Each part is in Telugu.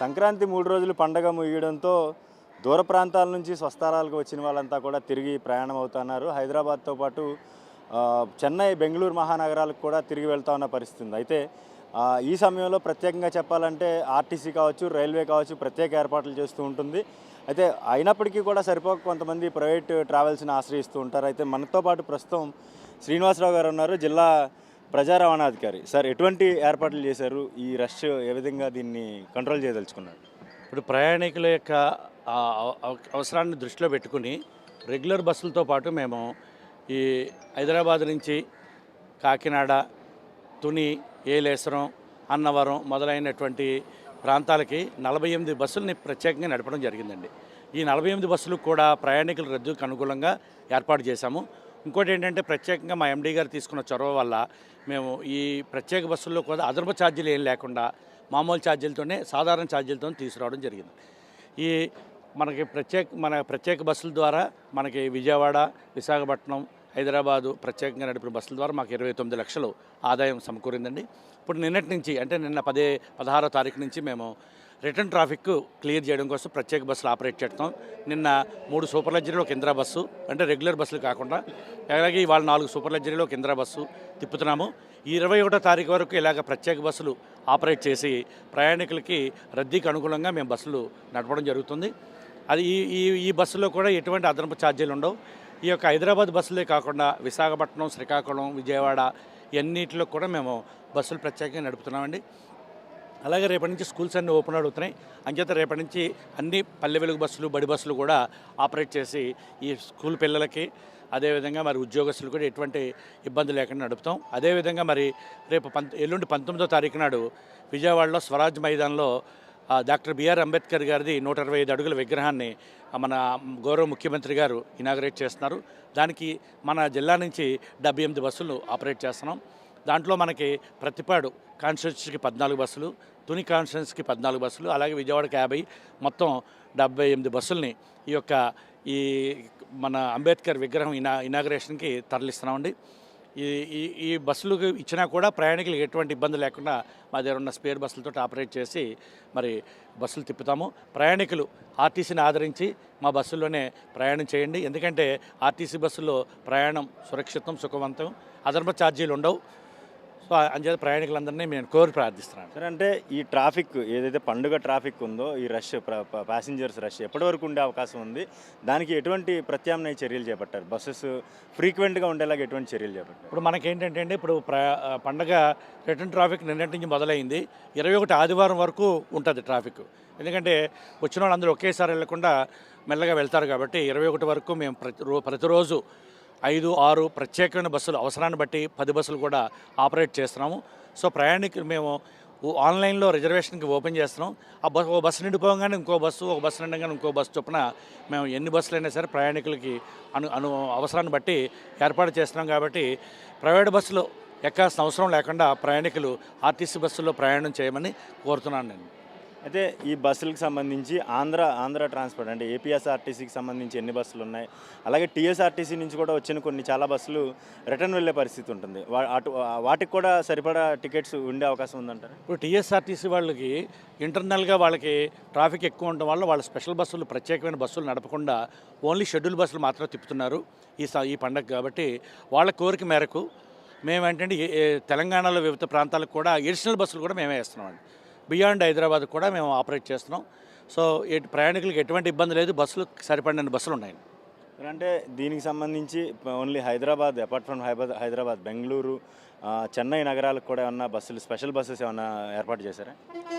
సంక్రాంతి మూడు రోజులు పండగ ముగియడంతో దూర ప్రాంతాల నుంచి స్వస్థలాలకు వచ్చిన వాళ్ళంతా కూడా తిరిగి ప్రయాణం అవుతున్నారు. హైదరాబాద్తో పాటు చెన్నై బెంగళూరు మహానగరాలకు కూడా తిరిగి వెళ్తా ఉన్న పరిస్థితి ఉంది. అయితే ఈ సమయంలో ప్రత్యేకంగా చెప్పాలంటే ఆర్టీసీ కావచ్చు రైల్వే కావచ్చు ప్రత్యేక ఏర్పాట్లు చేస్తూ ఉంటుంది. అయితే అయినప్పటికీ కూడా సరిపోక కొంతమంది ప్రైవేట్ ట్రావెల్స్ని ఆశ్రయిస్తూ ఉంటారు. అయితే మనతో పాటు ప్రస్తుతం శ్రీనివాసరావు గారు ఉన్నారు. జిల్లా ప్రజా రవాణా అధికారి. సార్ ఎటువంటి ఏర్పాట్లు చేశారు? ఈ రష్ ఏ విధంగా దీన్ని కంట్రోల్ చేయదలుచుకున్నారు? ఇప్పుడు ప్రయాణికుల యొక్క అవసరాన్ని దృష్టిలో పెట్టుకుని రెగ్యులర్ బస్సులతో పాటు మేము ఈ హైదరాబాద్ నుంచి కాకినాడ తుని ఏలేశ్వరం అన్నవరం మొదలైనటువంటి ప్రాంతాలకి నలభై ఎనిమిది బస్సుల్ని ప్రత్యేకంగా నడపడం జరిగిందండి. ఈ నలభై ఎనిమిది బస్సులు కూడా ప్రయాణికుల రద్దుకు అనుకూలంగా ఏర్పాటు చేశాము. ఇంకోటి ఏంటంటే ప్రత్యేకంగా మా ఎండీ గారు తీసుకున్న చొరవ వల్ల మేము ఈ ప్రత్యేక బస్సుల్లో కూడా అదనపు ఛార్జీలు ఏం లేకుండా మామూలు ఛార్జీలతోనే సాధారణ ఛార్జీలతో తీసుకురావడం జరిగింది. ఈ మనకి ప్రత్యేక మన ప్రత్యేక బస్సుల ద్వారా మనకి విజయవాడ విశాఖపట్నం హైదరాబాదు ప్రత్యేకంగా నడిపిన బస్సుల ద్వారా మాకు ఇరవై తొమ్మిది లక్షలు ఆదాయం సమకూరిందండి. ఇప్పుడు నిన్నటి నుంచి అంటే నిన్న పదే పదహారో తారీఖు నుంచి మేము రిటర్న్ ట్రాఫిక్ క్లియర్ చేయడం కోసం ప్రత్యేక బస్సులు ఆపరేట్ చేస్తాం. నిన్న మూడు సూపర్ లగ్జరీలు ఒక ఇందిరా బస్సు అంటే రెగ్యులర్ బస్సులు కాకుండా అలాగే ఇవాళ నాలుగు సూపర్ లగ్జరీలు ఒక ఇందిరా బస్సు తిప్పుతున్నాము. ఈ ఇరవై ఒకటో తారీఖు వరకు ఇలాగ ప్రత్యేక బస్సులు ఆపరేట్ చేసి ప్రయాణికులకి రద్దీకి అనుకూలంగా మేము బస్సులు నడపడం జరుగుతుంది. అది ఈ ఈ ఈ బస్సులో కూడా ఎటువంటి అదనపు ఛార్జీలు ఉండవు. ఈ యొక్క హైదరాబాద్ బస్సులే కాకుండా విశాఖపట్నం శ్రీకాకుళం విజయవాడ ఇవన్నిటిలో కూడా మేము బస్సులు ప్రత్యేకంగా నడుపుతున్నామండి. అలాగే రేపటి నుంచి స్కూల్స్ అన్నీ ఓపెన్ అవుతున్నాయి అంచేత రేపటి నుంచి అన్ని పల్లె వెలుగు బస్సులు బడి బస్సులు కూడా ఆపరేట్ చేసి ఈ స్కూల్ పిల్లలకి అదేవిధంగా మరి ఉద్యోగస్తులు కూడా ఎటువంటి ఇబ్బంది లేకుండా నడుపుతాం. అదేవిధంగా మరి రేపు పంత ఎల్లుండి పంతొమ్మిదో తారీఖు నాడు విజయవాడలో స్వరాజ్ మైదాన్లో డాక్టర్ బిఆర్ అంబేద్కర్ గారిది నూట ఇరవై ఐదు అడుగుల విగ్రహాన్ని మన గౌరవ ముఖ్యమంత్రి గారు ఇనాగరేట్ చేస్తున్నారు. దానికి మన జిల్లా నుంచి డెబ్బై ఎనిమిది బస్సులు ఆపరేట్ చేస్తున్నాం. దాంట్లో మనకి ప్రతిపాడు కాన్స్టిట్యూన్సీకి పద్నాలుగు బస్సులు తుని కాన్స్టిట్యూన్సీకి పద్నాలుగు బస్సులు అలాగే విజయవాడకి యాభై మొత్తం డెబ్బై ఎనిమిది బస్సుల్ని ఈ యొక్క ఈ మన అంబేద్కర్ విగ్రహం ఇనా ఇనాగరేషన్కి తరలిస్తున్నామండి. ఈ ఈ ఈ బస్సులకు ఇచ్చినా కూడా ప్రయాణికులకు ఎటువంటి ఇబ్బంది లేకుండా మా దగ్గర ఉన్న స్పేర్ బస్సులతో ఆపరేట్ చేసి మరి బస్సులు తిప్పుతాము. ప్రయాణికులు ఆర్టీసీని ఆదరించి మా బస్సుల్లోనే ప్రయాణం చేయండి. ఎందుకంటే ఆర్టీసీ బస్సుల్లో ప్రయాణం సురక్షితం సుఖవంతం. అదనపు ఛార్జీలు ఉండవు సో అంచేత ప్రయాణికులందరినీ నేను కోరి ప్రార్థిస్తున్నాను సార్ అంటే ఈ ట్రాఫిక్ ఏదైతే పండుగ ట్రాఫిక్ ఉందో ఈ రష్ ప్యాసింజర్స్ రష్ ఎప్పటి వరకు ఉండే అవకాశం ఉంది. దానికి ఎటువంటి ప్రత్యామ్నాయ చర్యలు చేపట్టారు? బస్సెస్ ఫ్రీక్వెంట్గా ఉండేలాగా ఎటువంటి చర్యలు చేపట్టారు? ఇప్పుడు మనకేంటంటే అండి ఇప్పుడు పండగ రిటర్న్ ట్రాఫిక్ నిన్నటి నుంచి మొదలైంది. ఇరవై ఒకటి ఆదివారం వరకు ఉంటుంది ట్రాఫిక్. ఎందుకంటే వచ్చిన వాళ్ళందరూ ఒకేసారి వెళ్ళకుండా మెల్లగా వెళ్తారు కాబట్టి ఇరవై ఒకటి వరకు మేము ప్రతి రో ప్రతిరోజు ఐదు ఆరు ప్రత్యేకమైన బస్సులు అవసరాన్ని బట్టి పది బస్సులు కూడా ఆపరేట్ చేస్తున్నాము. సో ప్రయాణికులు మేము ఆన్లైన్లో రిజర్వేషన్కి ఓపెన్ చేస్తున్నాం. ఆ బస్ ఒక బస్సు నిండిపోగానే ఇంకో బస్సు ఒక బస్సు నిండగానే ఇంకో బస్సు చొప్పున మేము ఎన్ని బస్సులు అయినా సరే ప్రయాణికులకి అను అను అవసరాన్ని బట్టి ఏర్పాటు చేస్తున్నాం కాబట్టి ప్రైవేట్ బస్సులు ఎక్కాల్సిన అవసరం లేకుండా ప్రయాణికులు ఆర్టీసీ బస్సుల్లో ప్రయాణం చేయమని కోరుతున్నాను నేను. అయితే ఈ బస్సులకు సంబంధించి ఆంధ్ర ఆంధ్ర ట్రాన్స్పోర్ట్ అంటే ఏపీఎస్ఆర్టీసీకి సంబంధించి ఎన్ని బస్సులు ఉన్నాయి? అలాగే టీఎస్ఆర్టీసీ నుంచి కూడా వచ్చిన కొన్ని చాలా బస్సులు రిటర్న్ వెళ్ళే పరిస్థితి ఉంటుంది. వా- అటు వాటికి కూడా సరిపడా టికెట్స్ ఉండే అవకాశం ఉందంటారు? ఇప్పుడు టీఎస్ఆర్టీసీ వాళ్ళకి ఇంటర్నల్గా వాళ్ళకి ట్రాఫిక్ ఎక్కువ ఉండడం వల్ల వాళ్ళ స్పెషల్ బస్సులు ప్రత్యేకమైన బస్సులు నడపకుండా ఓన్లీ షెడ్యూల్ బస్సులు మాత్రం తిప్పుతున్నారు ఈ స- ఈ పండగ కాబట్టి వాళ్ళ కోరిక మేరకు మేము ఏంటంటే తెలంగాణలో వివిధ ప్రాంతాలకు కూడా ఎడిషనల్ బస్సులు కూడా మేమే వేస్తున్నామండి. బియాండ్ హైదరాబాద్ కూడా మేము ఆపరేట్ చేస్తున్నాం. సో ఎటు ప్రయాణికులకు ఎటువంటి ఇబ్బంది లేదు. బస్సులు సరిపడిన బస్సులు ఉన్నాయి. అంటే దీనికి సంబంధించి only Hyderabad apart from Hyderabad Hyderabad Bengaluru Chennai నగరాలకు కూడా ఏమన్నా బస్సులు స్పెషల్ బస్సెస్ ఏమన్నా ఏర్పాటు చేశారా?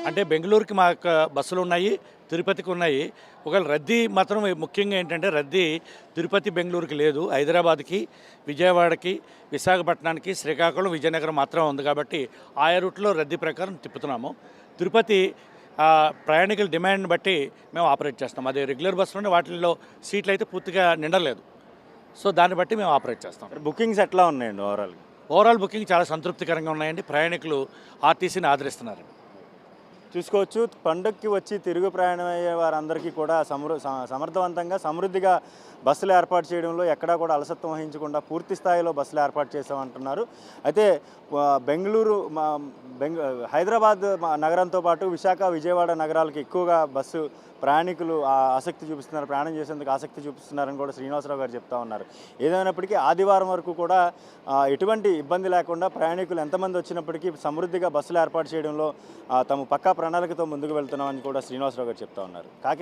అంటే బెంగళూరుకి మా యొక్క బస్సులు ఉన్నాయి తిరుపతికి ఉన్నాయి. ఒకవేళ రద్దీ మాత్రం ముఖ్యంగా ఏంటంటే రద్దీ తిరుపతి బెంగళూరుకి లేదు. హైదరాబాద్కి విజయవాడకి విశాఖపట్నానికి శ్రీకాకుళం విజయనగరం మాత్రం ఉంది కాబట్టి ఆయా రూట్లో రద్దీ ప్రకారం తిప్పుతున్నాము. తిరుపతి ప్రయాణికుల డిమాండ్ని బట్టి మేము ఆపరేట్ చేస్తాం. అదే రెగ్యులర్ బస్సులోనే వాటిల్లో సీట్లు అయితే పూర్తిగా నిండలేదు. సో దాన్ని బట్టి మేము ఆపరేట్ చేస్తాం. బుకింగ్స్ ఎట్లా ఉన్నాయండి ఓవరాల్గా? ఓవరాల్ బుకింగ్ చాలా సంతృప్తికరంగా ఉన్నాయండి. ప్రయాణికులు ఆర్టీసీని ఆదరిస్తున్నారు. చూసుకోవచ్చు. పండగకి వచ్చి తిరుగు ప్రయాణం అయ్యే వారందరికీ కూడా సమృ స- సమర్థవంతంగా సమృద్ధిగా బస్సులు ఏర్పాటు చేయడంలో ఎక్కడా కూడా అలసత్వం వహించకుండా పూర్తి స్థాయిలో బస్సులు ఏర్పాటు చేసామంటున్నారు అయితే బెంగళూరు బెంగ హైదరాబాద్ నగరంతో పాటు విశాఖ విజయవాడ నగరాలకు ఎక్కువగా బస్సు ప్రయాణికులు ఆసక్తి చూపిస్తున్నారు. ప్రయాణం చేసేందుకు ఆసక్తి చూపిస్తున్నారని కూడా శ్రీనివాసరావు గారు చెప్తా ఉన్నారు. ఏదైనప్పటికీ ఆదివారం వరకు కూడా ఎటువంటి ఇబ్బంది లేకుండా ప్రయాణికులు ఎంతమంది వచ్చినప్పటికీ సమృద్ధిగా బస్సులు ఏర్పాటు చేయడంలో తమ పక్కా ప్రణాళికతో ముందుకు వెళ్తున్నామని కూడా శ్రీనివాసరావు గారు చెప్తా ఉన్నారు. కాకినాడ